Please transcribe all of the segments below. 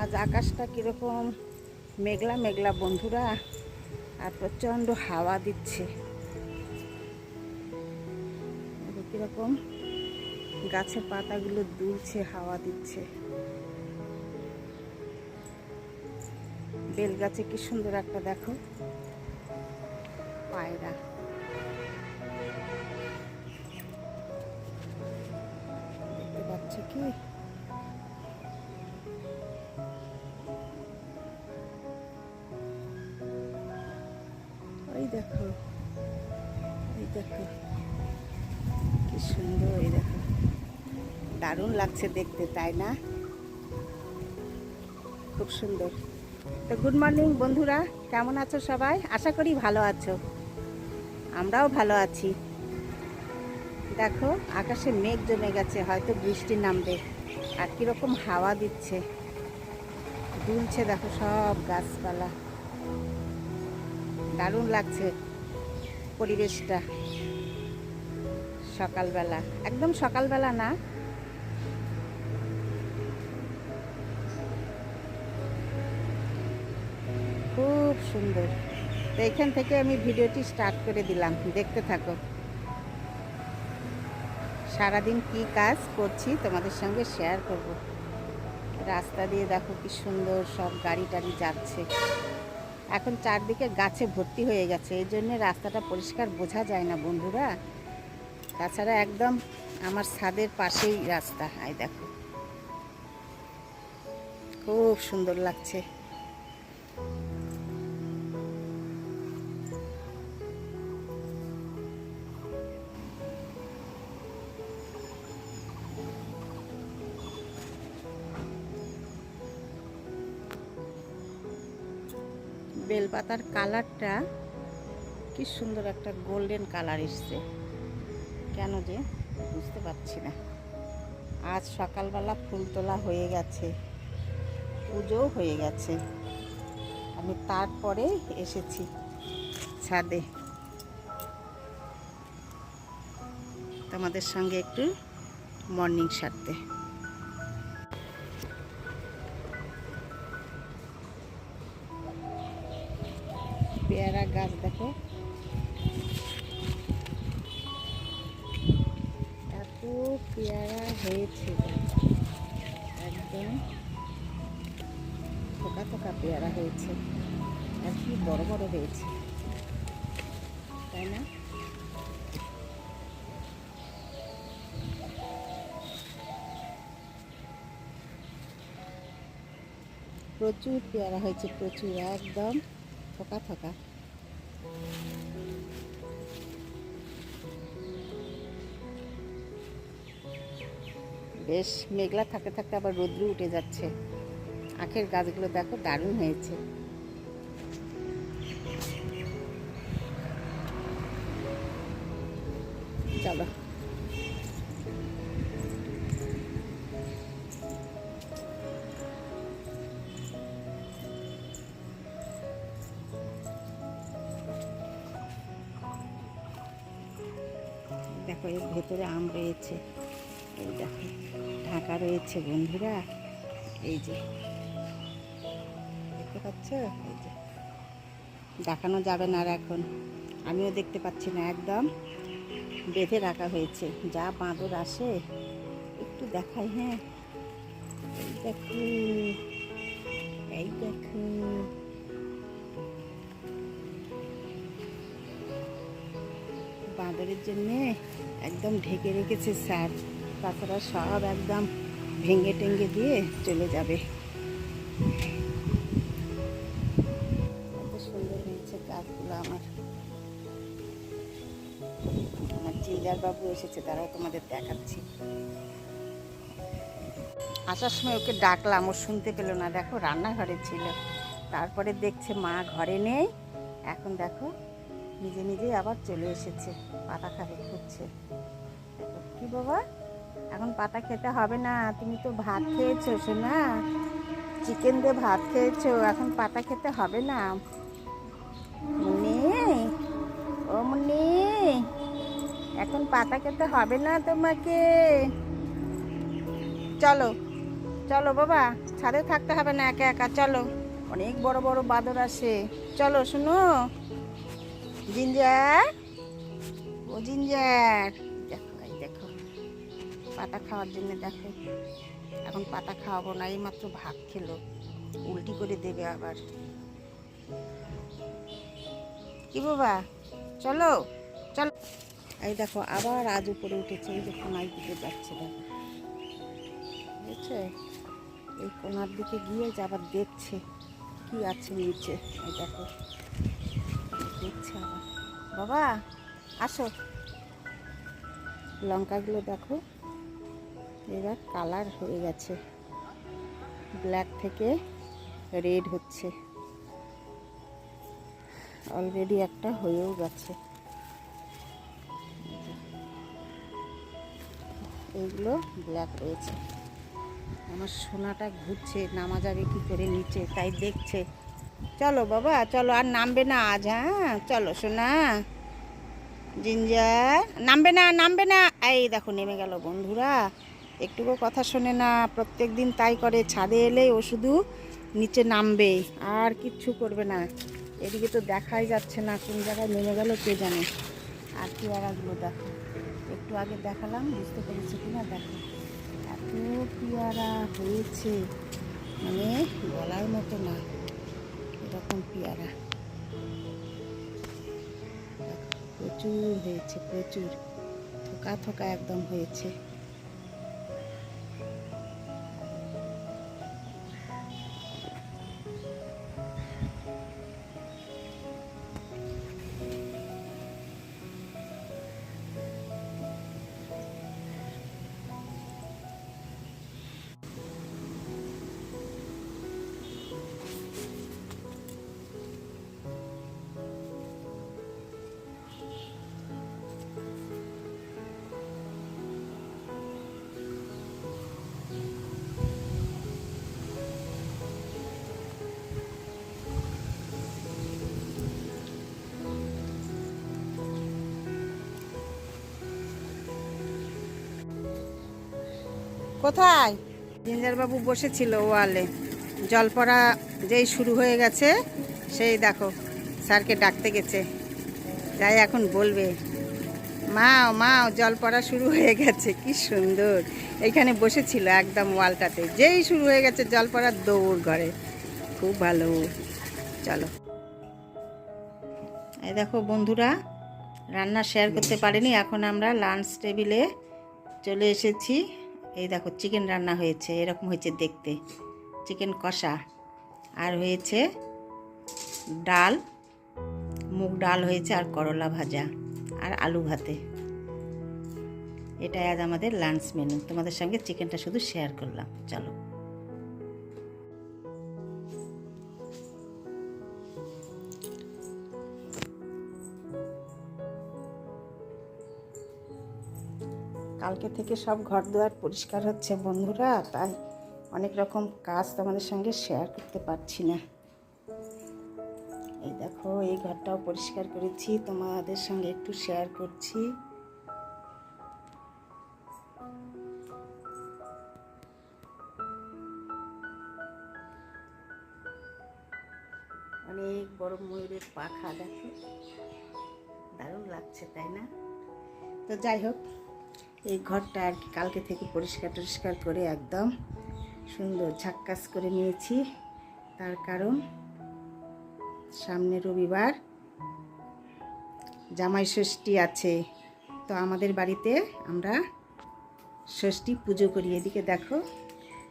আজ আকাশটা কীরকম মেঘলা মেঘলা বন্ধুরা, আর প্রচণ্ড হাওয়া দিচ্ছে। কীরকম গাছের পাতাগুলো দুলছে, হাওয়া দিচ্ছে। বেল গাছে কি সুন্দর একটা দেখো, পায়রা। পাচ্ছ কি ওই দেখো ওই দেখো কি সুন্দর ওই দেখো দারুণ লাগছে দেখতে, তাই না? খুব সুন্দর। তো গুড মর্নিং বন্ধুরা। কেমন আছো সবাই? আশা করি ভালো আছো। আমরাও ভালো আছি। দেখো, আকাশে মেঘ জমে গেছে, হয়তো বৃষ্টি নামবে। আর কীরকম হাওয়া দিচ্ছে। দুলছে দেখো সব গাছপালা। দারুণ লাগছে পরিবেশটা সকালবেলা। একদম সকালবেলা না। খুব সুন্দর। তো এখান থেকে আমি ভিডিওটি স্টার্ট করে দিলাম। দেখতে থাকো। সারাদিন কি কাজ করছি তোমাদের সঙ্গে শেয়ার করব। রাস্তা দিয়ে দেখো কি সুন্দর সব গাড়ি টাড়ি যাচ্ছে। এখন চারদিকে গাছে ভর্তি হয়ে গেছে, এই জন্য রাস্তাটা পরিষ্কার বোঝা যায় না বন্ধুরা। তাছাড়া একদম আমার ছাদের পাশেই রাস্তা আই দেখো। খুব সুন্দর লাগছে। বেলপাতার কালারটা কি সুন্দর একটা গোল্ডেন কালার এসছে। কেন যে বুঝতে পারছি না। আজ সকালবেলা ফুল তোলা হয়ে গেছে, পুজোও হয়ে গেছে। আমি তারপরে এসেছি ছাদে। তোমাদের সঙ্গে একটু মর্নিং সারতে। গাছ দেখো। এত পেয়ারা হয়েছে। একদম থোকা থোকা পেয়ারা হয়েছে। আর কি বড় বড় হয়েছে। তাই না? প্রচুর পেয়ারা হয়েছে, প্রচুর, একদম থোকা থোকা। বেশ মেঘলা থাকতে থাকতে আবার রোদ্রু উঠে যাচ্ছে। আখের গাছগুলো দেখো দারুণ হয়েছে। চলো। দেখো এর ভেতরে আম রয়েছে। এই দেখো। ঢাকা রয়েছে বন্ধুরা। এই যে। দেখতে পাচ্ছ? এই যে। দেখানো যাবে না আর এখন। আমিও দেখতে পাচ্ছি না একদম। বেঁধে রাখা হয়েছে। যা বাঁদর আসে। একটু দেখাই হ্যাঁ। এই দেখো। এই দেখো। বাঁদরের জন্যে একদম ঢেকে রেখেছে স্যার। তাছাড়া সব একদম ভেঙে টেঙ্গে দিয়ে চলে যাবে। সুন্দর হয়েছে গাছগুলো আমার। আমার এসেছে, তারাও তোমাদের আসার সময় ওকে ডাকলাম শুনতে পেল না। দেখো, রান্নাঘরে ছিল। তারপরে দেখছে মা ঘরে নেই। এখন দেখো, নিজে নিজেই আবার চলে এসেছে, পাতা খাবে, খুঁজছে। কি বাবা? এখন পাতা খেতে হবে না, তুমি তো ভাত খেয়েছো শোনা চিকেন দিয়ে ভাত খেয়েছো, এখন পাতা খেতে হবে না। মুন্নি, ও মুন্নি, এখন পাতা খেতে হবে না তোমাকে। চলো চলো বাবা, ছাদে থাকতে হবে না একা একা, চলো। অনেক বড় বড় বাদর আসে চলো শুনো জিঞ্জার, ও জিঞ্জার। পাতা খাওয়ার জন্য দেখো। এখন পাতা খাওয়াবো না এই মাত্র ভাত খেলো। উল্টি করে দেবে আবার। কি বাবা? চলো চলো। এই দেখো, আবার আজ উপরে উঠেছে, এই যে কোনার দিকে যাচ্ছে, দেখো। বুঝছে? এই কোনার দিকে গিয়ে যে আবার দেখছে, কি আছে নিচে, এই দেখো। দেখছে আবার। বাবা, আসো। লঙ্কাগুলো দেখো। এবার কালার হয়ে গেছে। ব্ল্যাক থেকে রেড হচ্ছে। অলরেডি একটা হয়েও গেছে। এইগুলো ব্ল্যাক রয়েছে। আমার সোনাটা ঘুরছে নামা যাবে কি করে নিচে তাই দেখছে। চলো বাবা, চলো, আর নামবে না আজ হ্যাঁ? চলো, সোনা। জিঞ্জার, নামবে না নামবে না। এই দেখো, নেমে গেল বন্ধুরা। একটুকু কথা শোনে না, প্রত্যেক দিন তাই করে, ছাদে এলে ও শুধু নিচে নামবে, আর কিচ্ছু করবে না। এদিকে তো দেখাই যাচ্ছে না কোন জায়গায় নেমে গেল, কে জানে। আর পেয়ারাগুলো দেখো। একটু আগে দেখালাম, বুঝতে পেরেছি কিনা? দেখো। এত পেয়ারা হয়েছে। মানে বলার মতো না, এরকম পেয়ারা। প্রচুর হয়েছে, প্রচুর। থোকা থোকা একদম হয়েছে। কোথায়? জিঞ্জারবাবু বসেছিল ওয়ালে। জল পড়া যেই শুরু হয়ে গেছে, সেই দেখো, স্যারকে ডাকতে গেছে। যাই এখন বলবে। মাও মাও, জল পড়া শুরু হয়ে গেছে, কি সুন্দর। এইখানে বসেছিল একদম ওয়ালটাতে। যেই শুরু হয়ে গেছে জল পড়ার দৌড় ঘরে। খুব ভালো। চলো। এই দেখো বন্ধুরা, রান্না শেয়ার করতে পারিনি। এখন আমরা লাঞ্চ টেবিলে চলে এসেছি। এই দেখো চিকেন রান্না হয়েছে, এরকম হয়েছে দেখতে। চিকেন কষা। আর হয়েছে ডাল, মুগ ডাল হয়েছে আর করলা ভাজা আর আলু ভাতে। এটাই আজ আমাদের লাঞ্চ মেনু তোমাদের সঙ্গে চিকেনটা শুধু শেয়ার করলাম। চলো। কালকে থেকে সব ঘর দুয়ার পরিষ্কার হচ্ছে বন্ধুরা, তাই অনেক রকম কাজ তোমাদের সঙ্গে শেয়ার করতে পারছি না। এই দেখো, এই ঘরটাও পরিষ্কার করেছি, তোমাদের সঙ্গে একটু শেয়ার করছি। অনেক বড় ময়ূরের পাখা, দেখো? দারুণ লাগছে, তাই না? তো যাই হোক এই ঘরটা আর কি কালকে থেকে পরিষ্কার টরিষ্কার করে একদম সুন্দর ঝাক্কাস করে নিয়েছি। তার কারণ সামনে রবিবার জামাই ষষ্ঠী আছে। তো আমাদের বাড়িতে আমরা ষষ্ঠী পুজো করি। এদিকে দেখো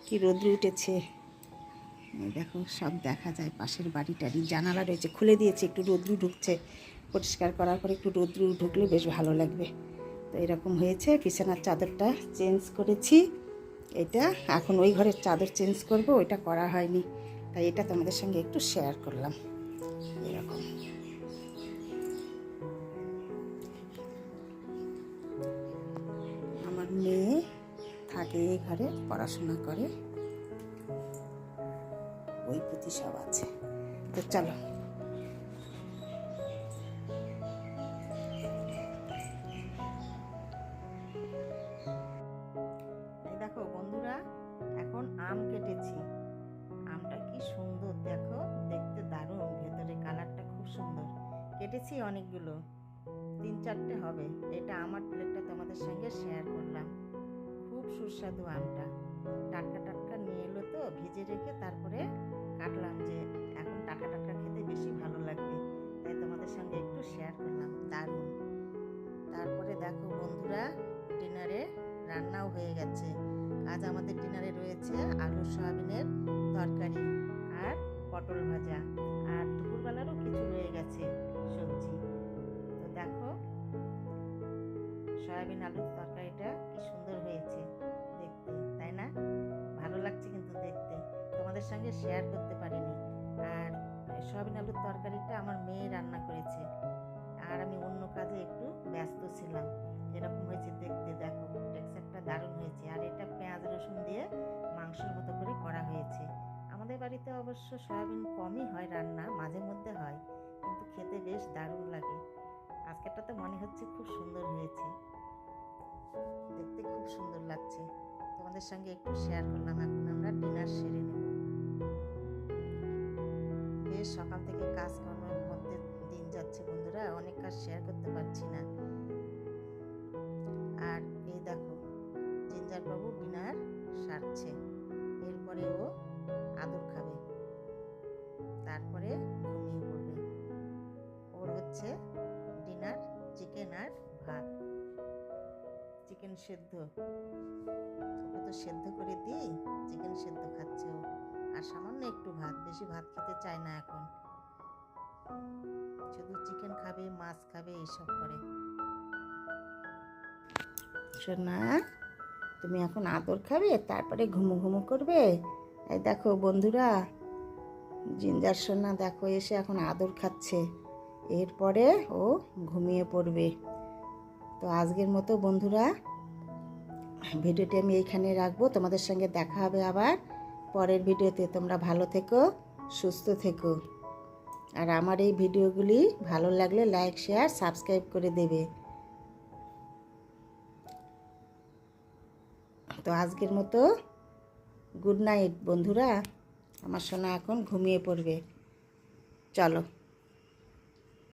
কি রোদ্র উঠেছে। দেখো, সব দেখা যায় পাশের বাড়ি টাড়ি জানালা রয়েছে, খুলে দিয়েছে, একটু রোদ্রু ঢুকছে। পরিষ্কার করার পরে একটু রোদ্রু ঢুকলে বেশ ভালো লাগবে। তো এরকম হয়েছে, বিছানার চাদরটা চেঞ্জ করেছি। এটা এখন ওই ঘরের চাদর চেঞ্জ করব, ওইটা করা হয়নি। তাই এটা তোমাদের সঙ্গে একটু শেয়ার করলাম। এরকম। আমার মেয়ে থাকে এই ঘরে, পড়াশোনা করে। বই পুঁথি সব আছে। তো চলো কেটেছি অনেকগুলো। তিন চারটে হবে। এটা আমার প্লেটটা তোমাদের সঙ্গে শেয়ার করলাম। খুব সুস্বাদু আমটা। টাটকা টাটকা নিয়ে এলো তো, ভিজে রেখে তারপরে কাটলাম যে এখন টাটকা টাটকা খেতে বেশি ভালো লাগবে। তাই তোমাদের সঙ্গে একটু শেয়ার করলাম। দারুণ। তারপরে দেখো বন্ধুরা ডিনারে রান্নাও হয়ে গেছে। আজ আমাদের ডিনারে রয়েছে আলু সয়াবিনের তরকারি আর পটল ভাজা। আর দুপুরবেলারও কিছু রয়ে গেছে। সয়াবিন আলুর তরকারিটা কি সুন্দর হয়েছে দেখতে, তাই না? ভালো লাগছে কিন্তু দেখতে। তোমাদের সঙ্গে শেয়ার করতে পারিনি। আর সয়াবিন আলুর তরকারিটা আমার মেয়ে রান্না করেছে। আর আমি অন্য কাজে একটু ব্যস্ত ছিলাম। এরকম হয়েছে দেখতে, দেখো টেক্সচারটা দারুণ হয়েছে। আর এটা পেঁয়াজ, রসুন দিয়ে মাংসের মতো করে করা হয়েছে। আমাদের বাড়িতে অবশ্য সয়াবিন কমই হয় রান্না, মাঝে মধ্যে হয়। কিন্তু খেতে বেশ দারুণ লাগে। আজকেরটা তো মনে হচ্ছে খুব সুন্দর হয়েছে। দেখতে খুব সুন্দর লাগছে। তোমাদের সঙ্গে একটু শেয়ার করলাম, এখন আমরা ডিনার সেরে নেব। বেশ, সকাল থেকে কাজকর্মের মধ্যে দিন যাচ্ছে বন্ধুরা, অনেক কাজ শেয়ার করতে পারছি না। আর এই দেখো জিঞ্জার বাবু ডিনার সারছে। সেদ্ধ। ওকে তো সেদ্ধ করে দিই চিকেন সেদ্ধ খাচ্ছে ও। আর সামান্য একটু ভাত, বেশি ভাত খেতে চায় না এখন। শুধু চিকেন খাবে, মাছ খাবে এইসব করে। সোনা, তুমি এখন আদর খাবে, তারপরে ঘুমো ঘুমো করবে? এই দেখো বন্ধুরা, জিঞ্জার সোনা দেখো এসে এখন আদর খাচ্ছে। এরপরে ও ঘুমিয়ে পড়বে। তো আজকের মতো বন্ধুরা ভিডিওটি আমি এইখানে রাখব। তোমাদের সঙ্গে দেখা হবে আবার পরের ভিডিওতে। তোমরা ভালো থেকো, সুস্থ থেকো। আর আমার এই ভিডিওগুলি ভালো লাগলে লাইক, শেয়ার, সাবস্ক্রাইব করে দেবে। তো আজকের মতো গুড নাইট বন্ধুরা। আমার সোনা এখন ঘুমিয়ে পড়বে। চলো।